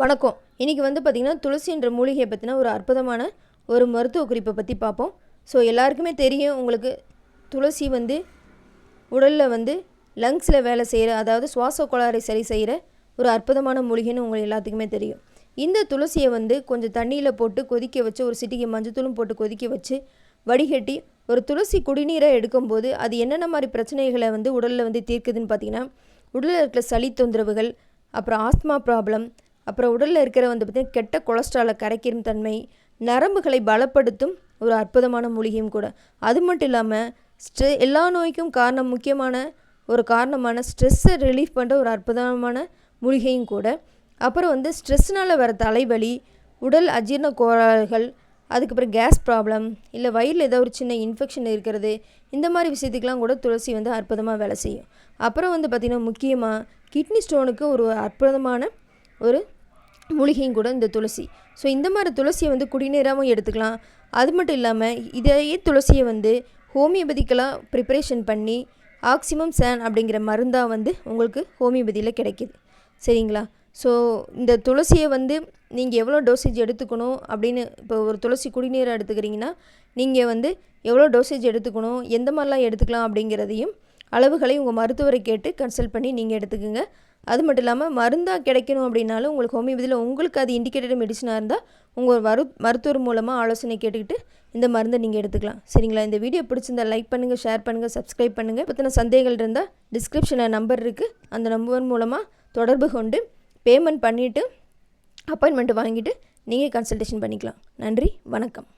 வணக்கம். இன்றைக்கி வந்து பார்த்திங்கன்னா துளசின்ற மூலிகையை பற்றின ஒரு அற்புதமான ஒரு மருத்துவ குறிப்பை பற்றி பார்ப்போம் ஸோ எல்லாருக்குமே தெரியும் உங்களுக்கு துளசி வந்து உடலில் வந்து லங்ஸில் வேலை செய்கிற அதாவது சுவாச கோளாறை சரி செய்கிற ஒரு அற்புதமான மூலிகைன்னு உங்களுக்கு எல்லாத்துக்குமே தெரியும். இந்த துளசியை வந்து கொஞ்சம் தண்ணியில் போட்டு கொதிக்க வச்சு ஒரு சிட்டிக்கு மஞ்சத்தூளும் போட்டு கொதிக்க வச்சு வடிகட்டி ஒரு துளசி குடிநீரை எடுக்கும்போது அது என்னென்ன மாதிரி பிரச்சனைகளை வந்து உடலில் வந்து தீர்க்குதுன்னு பார்த்திங்கன்னா உடலில் இருக்கிற சளி தொந்தரவுகள் அப்புறம் ஆஸ்துமா ப்ராப்ளம் அப்புறம் உடலில் இருக்கிற வந்து பார்த்திங்கன்னா கெட்ட கொலஸ்ட்ராலை கரைக்கிற தன்மை நரம்புகளை பலப்படுத்தும் ஒரு அற்புதமான மூலிகையும் கூட. அது மட்டும் இல்லாமல் ஸ்ட்ரெ எல்லா நோய்க்கும் காரணம் முக்கியமான ஒரு காரணமான ஸ்ட்ரெஸ்ஸை ரிலீஃப் பண்ணுற ஒரு அற்புதமான மூலிகையும் கூட. அப்புறம் வந்து ஸ்ட்ரெஸ்னால் வர தலைவலி உடல் அஜீரண கோளாறுகள் அதுக்கப்புறம் கேஸ் ப்ராப்ளம் இல்லை வயிறில் ஏதோ ஒரு சின்ன இன்ஃபெக்ஷன் இருக்கிறது இந்த மாதிரி விஷயத்துக்கெலாம் கூட துளசி வந்து அற்புதமாக வேலை செய்யும். அப்புறம் வந்து பார்த்திங்கன்னா முக்கியமாக கிட்னி ஸ்டோனுக்கு ஒரு அற்புதமான ஒரு மூலிகையும் கூட இந்த துளசி. ஸோ இந்த மாதிரி துளசியை வந்து குடிநீராகவும் எடுத்துக்கலாம். அது மட்டும் இல்லாமல் இதையே துளசியை வந்து ஹோமியோபதிக்கெலாம் ப்ரிப்பரேஷன் பண்ணி ஆக்சிமம் சேன் அப்படிங்கிற மருந்தாக வந்து உங்களுக்கு ஹோமியோபதியில் கிடைக்கிது. சரிங்களா? ஸோ இந்த துளசியை வந்து நீங்கள் எவ்வளோ டோசேஜ் எடுத்துக்கணும் அப்படின்னு இப்போ ஒரு துளசி குடிநீரை எடுத்துக்கிறீங்கன்னா நீங்கள் வந்து எவ்வளோ டோசேஜ் எடுத்துக்கணும் எந்த மாதிரிலாம் எடுத்துக்கலாம் அப்படிங்கிறதையும் அளவுகளை உங்கள் மருத்துவரை கேட்டு கன்சல்ட் பண்ணி நீங்கள் எடுத்துக்கோங்க. அது மட்டும் இல்லாமல் மருந்தாக கிடைக்கணும் அப்படின்னாலும் உங்களுக்கு ஹோமியோபதியில் உங்களுக்கு அது இண்டிகேட்டட் மெடிசனாக இருந்தால் உங்கள் மரு மருத்துவர் மூலமாக ஆலோசனை கேட்டுக்கிட்டு இந்த மருந்தை நீங்கள் எடுத்துக்கலாம். சரிங்களா? இந்த வீடியோ பிடிச்சிருந்தா லைக் பண்ணுங்கள் ஷேர் பண்ணுங்கள் சப்ஸ்கிரைப் பண்ணுங்கள் பற்றின சந்தேகங்கள் இருந்தால் டிஸ்கிரிப்ஷனில் நம்பர் இருக்குது அந்த நம்பர் மூலமாக தொடர்பு கொண்டு பேமெண்ட் பண்ணிவிட்டு அப்பாயின்மெண்ட் வாங்கிட்டு நீங்கள் கன்சல்டேஷன் பண்ணிக்கலாம். நன்றி வணக்கம்.